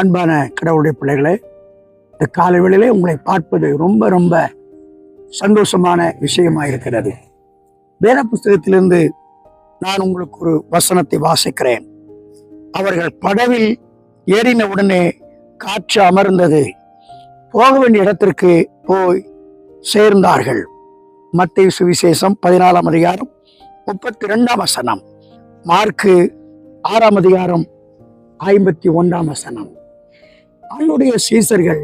அன்பான கடவுளுடைய பிள்ளைகளே இந்த காலை வேளையிலே உங்களை பார்ப்பது ரொம்ப ரொம்ப சந்தோஷமான விஷயமா இருக்கிறது வேத புஸ்தகத்திலிருந்து நான் உங்களுக்கு ஒரு வசனத்தை வாசிக்கிறேன். அவர்கள் படவில் ஏறின உடனே காற்று அமர்ந்தது. போக வேண்டிய இடத்திற்கு போய் சேர்ந்தார்கள். மத்திய சுவிசேஷம் பதினாலாம் அதிகாரம் முப்பத்தி ரெண்டாம் வசனம். மார்க்கு ஆறாம் அதிகாரம் ஐம்பத்தி ஒன்றாம் வசனம். அவனுடைய சீசர்கள்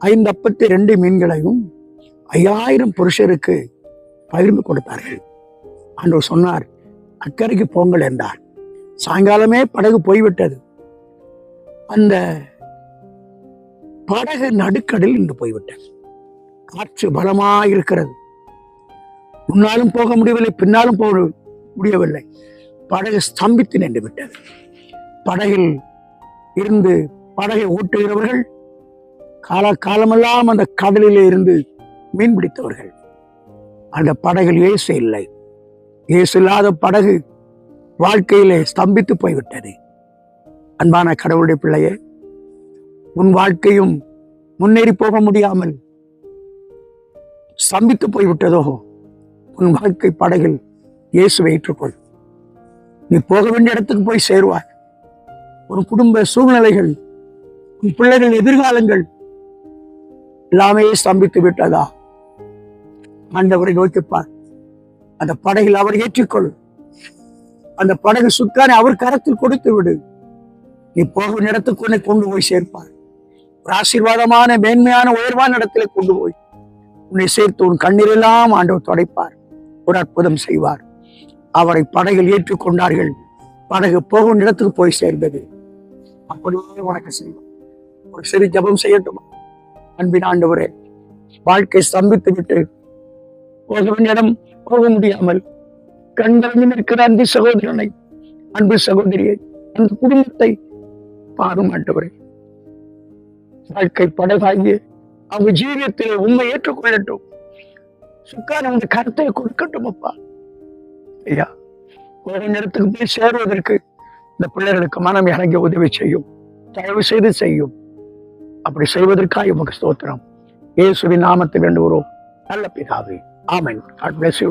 ஐந்தப்பத்தி ரெண்டு மீன்களையும் ஐயாயிரம் புருஷருக்கு பகிர்ந்து கொடுத்தார்கள் ஆண்டவர் சொன்னார் அக்கறைக்கு போங்கள் என்றார். சாயங்காலமே படகு போய்விட்டது. அந்த படகு நடுக்கடலில் இன்று போய்விட்டது. காற்று பலமாக இருக்கிறது. முன்னாலும் போக முடியவில்லை பின்னாலும் போக முடியவில்லை. படகு ஸ்தம்பித்து நின்று விட்டது படகில் இருந்து படகை ஓட்டுகிறவர்கள் கால காலமெல்லாம் அந்த கடலிலே இருந்து மீன் பிடித்தவர்கள். அந்த படகில் இயேசு இல்லை. இயேசு இல்லாத படகு வாழ்க்கையிலே ஸ்தம்பித்து போய்விட்டது. அன்பான கடவுளுடைய பிள்ளையே உன் வாழ்க்கையும் முன்னேறி போக முடியாமல் ஸ்தம்பித்து போய்விட்டதோ உன் வாழ்க்கை படகில் இயேசுவை ஏற்றுக்கொள். நீ போக வேண்டிய இடத்துக்கு போய் சேருவாய். ஒரு குடும்ப சூழ்நிலைகள் பிள்ளைகள் எதிர்காலங்கள் எல்லாமே ஸ்தம்பித்து விட்டதா? ஆண்டவரை நோக்கிப்பார் அந்த படகில் அவர் ஏற்றிக்கொள். அந்த படகு சுக்கானை அவர் கரத்தில் கொடுத்து விடு. நீ போகும் இடத்துக்கு உன்னை கொண்டு போய் சேர்ப்பார். ஒரு ஆசீர்வாதமான மேன்மையான உயர்வான இடத்துல கொண்டு போய் உன்னை சேர்த்து உன் கண்ணீரெல்லாம் ஆண்டவர் துடைப்பார். ஒரு அற்புதம் செய்வார். அவரை படகில் ஏற்றுக்கொண்டார்கள். படகு போகும் இடத்துக்கு போய் சேர்ந்தது. அப்படியே உனக்கு செய்வோம். ஒரு சிறு ஜபம் செய்யட்டுமா. அன்பின் ஆண்டவரே வாழ்க்கை ஸ்தம்பித்து விட்டு போக போக முடியாமல் கண்கலங்கி நிற்கிற அன்பு சகோதரனை அன்பு சகோதரியை அந்த குடும்பத்தை பாரும் ஆண்டவரே. வாழ்க்கை படகாகி அவங்க ஜீவியத்தில் உண்மை ஏற்றுக்கொள்ளட்டும் சுக்கான அந்த கருத்தை கொடுக்கட்டும் அப்பா. ஐயா ஒரு நேரத்துக்கு போய் சேருவதற்கு இந்த பிள்ளைகளுக்கு மனம் இறங்கி உதவி செய்யும் தயவு செய்து செய்யும். அப்படி செய்வதற்காக உமக்கு ஸ்தோத்திரம். இயேசுவின் நாமத்தை வேண்டுகிறோம். நல்ல பிதாவே. ஆமன். God bless you